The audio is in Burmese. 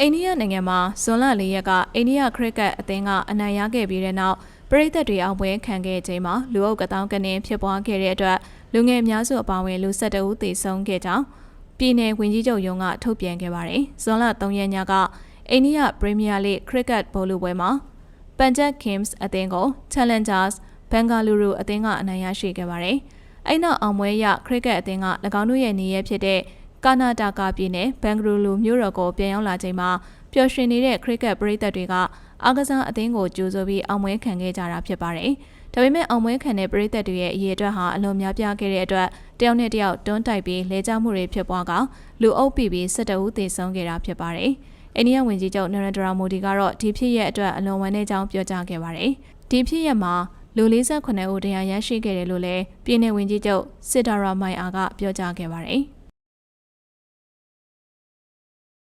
အိန္ဒိယနိုင်ငံမှာဇွန်လ၄ရက်ကအိန္ဒိယခရစ်ကတ်အသင်းကအနိုင်ရခဲ့ပြီးတဲ့နောက်ပရိသတ်တွေအောင်ပွဲခံခဲ့ချိန်မှာလူအုပ်ကတောင်းကနေဖြစ်ပွားခဲ့တဲ့အတွက်လူငယ်အများစုအပါအဝင်လူ၁၁ဦးသေဆုံးခဲ့ကြောင်းပြည်내ဝင်ကြီးချုပ်ရုံးကထုတ်ပြန်ခဲ့ပါတယ်။ဇွန်လ3ရက်ညကအိန္ဒိယပရီးမီးယားလိခရစ်ကတ်ဘောလုံးပွဲမှာပန်ဂျပ်ကင်စ်အသင်းကို Challengers Bengaluru အသင်းကအနိုင်ရရှိခဲ့ပါတယ်။အဲ့နောက်အောင်ပွဲရခရစ်ကတ်အသင်းက၎င်းတို့ရဲ့နေရဖြစ်တဲ့ ကာနာတာကာပြည်နယ်ဘန်ဂရူလူမြို့တော်ကိုပြန်ရောက်လာချိန်မှာပျော်ရွှင်နေတဲ့ခရစ်ကတ်ပရိသတ်တွေကအားကစားအသင်းကိုကြိုဆိုပြီးအောင်ပွဲခံခဲ့ကြတာဖြစ်ပါတယ်။ဒါပေမဲ့အောင်ပွဲခံတဲ့ပရိသတ်တွေရဲ့အရေးအတွက်ဟာအလွန်များပြားခဲ့တဲ့အတွက်တယောက်နဲ့တယောက်တွန်းတိုက်ပြီးလဲကျမှုတွေဖြစ်ပွားကလူအုပ်ပြီးပြီးစစ်တအုပ်သေဆုံးခဲ့တာဖြစ်ပါတယ်။အိန္ဒိယဝန်ကြီးချုပ်နရန်ဒရာမိုဒီကတော့ဒီဖြစ်ရဲ့အတွက်အလွန်ဝမ်းနည်းကြောင်းပြောကြားခဲ့ပါတယ်။ဒီဖြစ်ရဲ့မှာလူ48ဦးတရားရရှိခဲ့တယ်လို့လည်းပြည်내ဝန်ကြီးချုပ်စစ်ဒါရာမိုင်အာကပြောကြားခဲ့ပါတယ်။